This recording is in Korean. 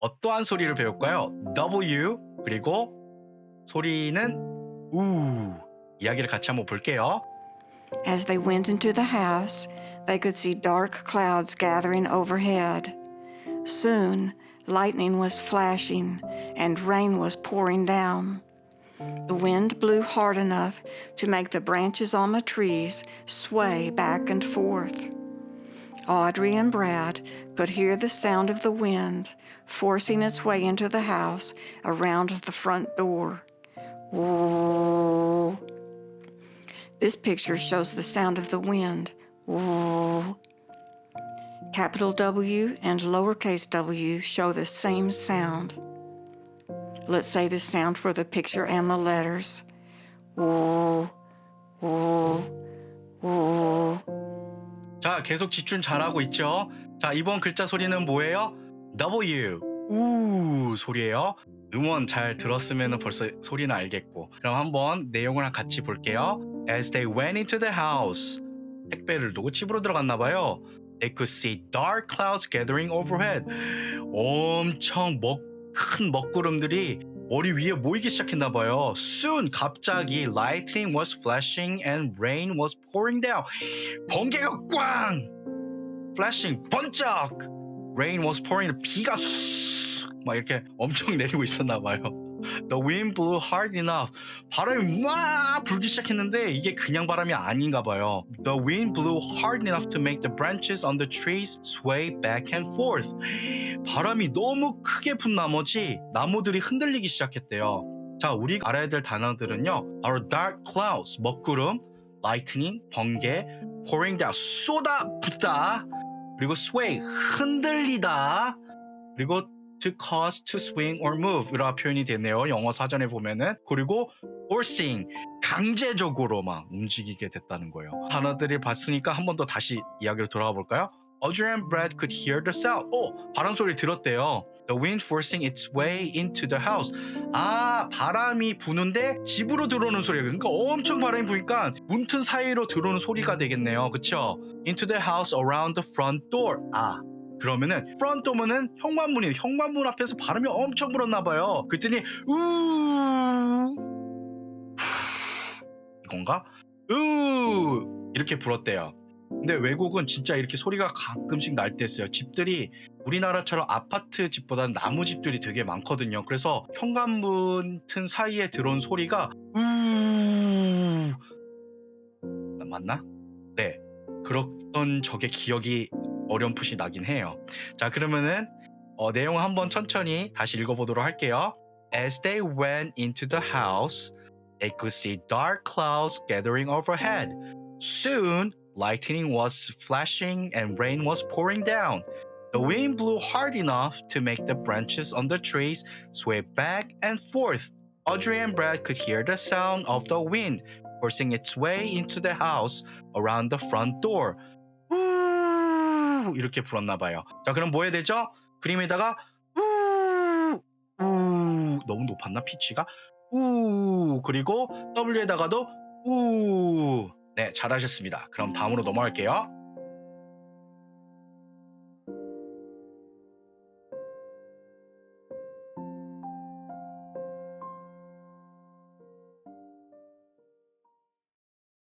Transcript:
어떠한 소리를 배울까요? W 그리고 소리는 우 이야기를 같이 한번 볼게요. As they went into the house, they could see dark clouds gathering overhead. Soon, lightning was flashing and rain was pouring down. The wind blew hard enough to make the branches on the trees sway back and forth. Audrey and Brad could hear the sound of the wind forcing its way into the house around the front door. This picture shows the sound of the wind. Capital W and lowercase w show the same sound. Let's say the sound for the picture and the letters. 자, 계속 집중 잘하고 있죠? 자, 이번 글자 소리는 뭐예요? W. 우 소리예요. 음원 잘 들었으면 벌써 소리는 알겠고. 그럼 한번 내용을 같이 볼게요. As they went into the house. 택배를 놓고 집으로 들어갔나 봐요. They could see dark clouds gathering overhead. 엄청 먹, 큰 먹구름들이 머리 위에 모이기 시작했나 봐요. Soon 갑자기 lightning was flashing and rain was pouring down. 번개가 꽝! flashing 번쩍! rain was pouring 비가 막 이렇게 엄청 내리고 있었나 봐요. The wind blew hard enough. 바람이 막 불기 시작했는데 이게 그냥 바람이 아닌가 봐요. The wind blew hard enough to make the branches on the trees sway back and forth. 바람이 너무 크게 분 나머지 나무들이 흔들리기 시작했대요. 자, 우리 알아야 될 단어들은요. 바로 dark clouds, 먹구름, lightning, 번개, pouring down, 쏟아 붓다, 그리고 sway, 흔들리다, 그리고 to cause to swing or move 이라 표현이 되네요. 영어 사전에 보면은 그리고 forcing 강제적으로 막 움직이게 됐다는 거예요. 단어들을 봤으니까 한 번 더 다시 이야기로 돌아가 볼까요? Audrey and Brad could hear the sound. 오, 바람 소리 들었대요. The wind forcing its way into the house. 아, 바람이 부는데 집으로 들어오는 소리예요. 그러니까 엄청 바람이 부니까 문틈 사이로 들어오는 소리가 되겠네요. 그쵸? Into the house around the front door. 아, 그러면은 front door면은 현관문이 현관문 앞에서 바람이 엄청 불었나 봐요. 그랬더니 우 이건가? 우 이렇게 불었대요. 근데 외국은 진짜 이렇게 소리가 가끔씩 날 때 있어요. 집들이 우리나라처럼 아파트 집보다는 나무 집들이 되게 많거든요. 그래서 현관문 튼 사이에 들어온 소리가 우 맞나? 네. 그렇던 적의 기억이 어렴풋이 나긴 해요. 자, 그러면은 어, 내용 한번 천천히 다시 읽어보도록 할게요. As they went into the house, they could see dark clouds gathering overhead. Soon, lightning was flashing and rain was pouring down. The wind blew hard enough to make the branches on the trees sway back and forth. Audrey and Brad could hear the sound of the wind forcing its way into the house around the front door. 우 이렇게 불었나 봐요. 자, 그럼 뭐 해야 되죠? 그림에다가 우, 우 너무 높았나 피치가? 우 그리고 W에다가도 우 네, 잘하셨습니다. 그럼 다음으로 넘어갈게요.